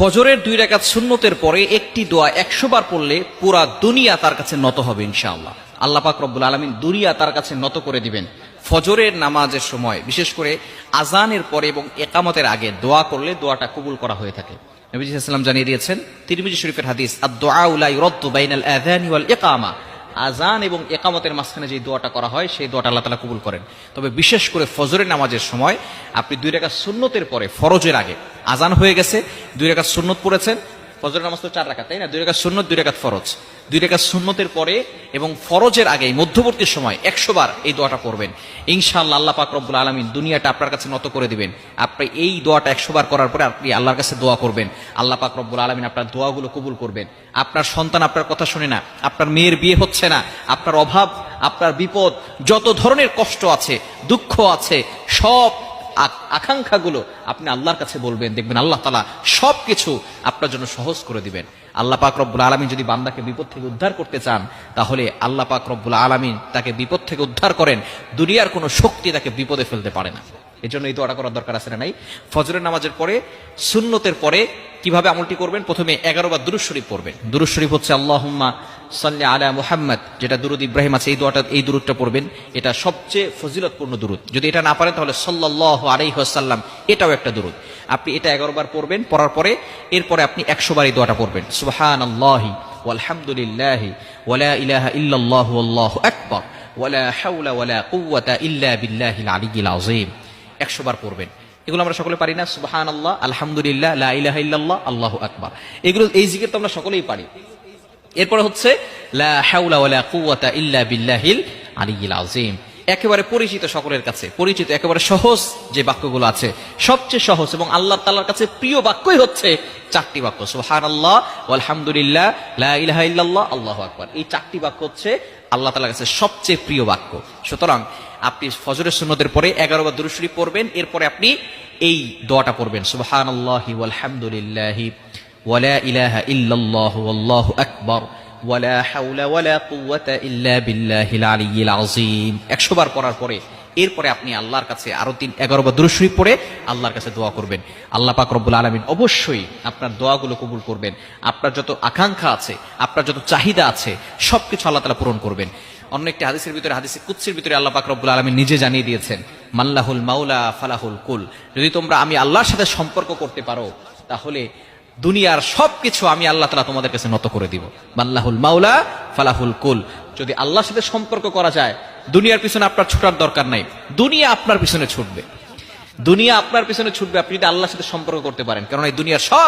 ফজরের দুই রেখাত সুন্নতের পরে একটি দোয়া একশো বার পড়লে পুরা দুনিয়া তার কাছে নত হবে, ইনশাআল্লাহ। আল্লাহ পাক রব্বুল আলমিন দুনিয়া তার কাছে নত করে দিবেন। ফজরের নামাজের সময়, বিশেষ করে আজানের পরে এবং একামতের আগে দোয়া করলে দোয়াটা কবুল করা হয়ে থাকে। নবীজি ইসলাম জানিয়ে দিয়েছেন, তিরমিজি শরীফের হাদিস আর দোয়া উলাই রদ্দ বাইনাল আদানি ওয়াল ইকামা। আজান এবং একামতের মাঝখানে যে দোয়াটা করা হয়, সেই দোয়াটা আল্লাহ তালা কবুল করেন। তবে বিশেষ করে ফজরের নামাজের সময় আপনি দুই রেখা সুন্নতের পরে, ফরজের আগে আজান হয়ে গেছে, দুই রেখা সুন্নত পড়েছেন, ফজরের নামাজ তো চার রাখা তাই না? দুই রেখা সুন্নত, দুই রেখাত ফরজ। দুই রেখা সুন্নতের পরে এবং ফরজের আগে, মধ্যবর্তী সময় একশো বার এই দোয়াটা পড়বেন। ইনশাআল্লাহ আল্লাহ পাক রব্বুল আলমিন দুনিয়াটা আপনার কাছে নত করে দিবেন। আপনি এই দোয়াটা একশো বার করার পরে আপনি আল্লাহর কাছে দোয়া করবেন। আল্লাহ পাক রব্বুল আলমিন আপনার দোয়াগুলো কবুল করবেন। আপনার সন্তান আপনার কথা শুনে না, আপনার মেয়ের বিয়ে হচ্ছে না, আপনার অভাব, আপনার বিপদ, যত ধরনের কষ্ট আছে, দুঃখ আছে, সব আকাঙ্ক্ষাগুলো আপনি আল্লাহর কাছে বলবেন, দেখবেন আল্লাহ তালা সব কিছু আপনার জন্য সহজ করে দিবেন। আল্লাহ পাক রব্বুল আলমিন যদি বান্দাকে বিপদ থেকে উদ্ধার করতে চান, তাহলে আল্লাহ পাক রব্বুল আলমিন তাকে বিপদ থেকে উদ্ধার করেন, দুনিয়ার কোনো শক্তি তাকে বিপদে ফেলতে পারে না। এই জন্য এই দোয়াটা করার দরকার আছে না নাই? ফজরের নামাজের পরে, সুন্নতের পরে কীভাবে আমলটি করবেন? প্রথমে এগারো বার দুরুজ শরীফ পড়বেন। দুরুজ শরীফ হচ্ছে আল্লাহুম্মা সাল্লি আলা মুহাম্মদ, যেটা দুরুদ ইব্রাহিম আছে, এই দোয়াটা, এই দুরুদটা পড়বেন। এটা সবচেয়ে ফজিলতপূর্ণ দুরুদ। যদি এটা না পারেন, তাহলে সাল্লাল্লাহু আলাইহি ওয়াসাল্লাম, এটাও একটা দুরুদ। আপনি এটা এগারো বার পড়বেন, পড়ার পরে, এরপরে আপনি একশো বার এই দোয়াটা পড়বেন। সুবহানাল্লাহি ওয়ালহামদুলিল্লাহি ওয়ালা ইলাহা ইল্লাল্লাহু আল্লাহু আকবার ওয়ালা হাওলা ওয়ালা কুওয়াতা ইল্লা বিল্লাহিল আলিয়্যিল আযীম। একশো বার পড়বেন। এগুলো আমরা সকলে পারি না? সুবাহান আল্লাহ আলহামদুলিল্লাহ, লা ইলাহা ইল্লাল্লাহ, আল্লাহু আকবার। এগুলো, এই জিকির তো আমরা সকলেই পারি। এরপরে হচ্ছে একেবারে পরিচিত সকলের কাছে, পরিচিত একেবারে সহজ যে বাক্যগুলো আছে, সবচেয়ে সহজ এবং আল্লাহ তাআলার কাছে প্রিয় বাক্যই হচ্ছে চারটি বাক্য। সোহান আল্লাহ আলহামদুলিল্লাহ ইলাহা ইল্লাল্লাহ, আল্লাহু আকবার। এই চারটি বাক্য হচ্ছে আল্লাহ তাআলার কাছে সবচেয়ে প্রিয় বাক্য। সুতরাং আপনি ফজরের সুন্নতের পরে এগারো বার দুরুদ শরীফ পড়বেন, এরপরে আপনি এই দোয়াটা পড়বেন। সুবহানাল্লাহি ওয়ালহামদুলিল্লাহি ওয়ালা ইলাহা ইল্লাল্লাহু আল্লাহু আকবার ওয়ালা হাওলা ওয়ালা কুওয়াতা ইল্লা বিল্লাহিল আলিয়্যিল আযীম 100 বার পড়ার পরে, এরপরে আপনি আল্লাহর কাছে আরও তিন, এগারো বার দুরুদ শরীফ পড়ে আল্লাহর কাছে দোয়া করবেন। আল্লাহ পাক রব্বুল আলামিন অবশ্যই আপনার দোয়াগুলো কবুল করবেন। আপনার যত আকাঙ্ক্ষা আছে, আপনার যত চাহিদা আছে, সবকিছু আল্লাহ তাআলা পূরণ করবেন। অন্য একটি হাদিসের ভিতরে, হাদিসে কুৎসির ভিতরে আল্লাহ পাক রব্বুল আলামিন নিজে জানিয়ে দিয়েছেন মাল্লাহুল মাওলা ফালাহুল কুল। যদি তোমরা আমি আল্লাহর সাথে সম্পর্ক করতে পারো, তাহলে দুনিয়ার সবকিছু আমি আল্লাহ তালা তোমাদের কাছে নত করে দিব। মাল্লাহুল মাওলা, ফালাহুল কুল। যদি আল্লাহর সাথে সম্পর্ক করা যায়, দুনিয়ার পিছনে আপনার ছুটার দরকার নাই। দুনিয়া আপনার পিছনে ছুটবে। দুনিয়া আপনার পিছনে ছুটবে, আপনি যদি আল্লাহর সাথে সম্পর্ক করতে পারেন কারণ এই দুনিয়ার সব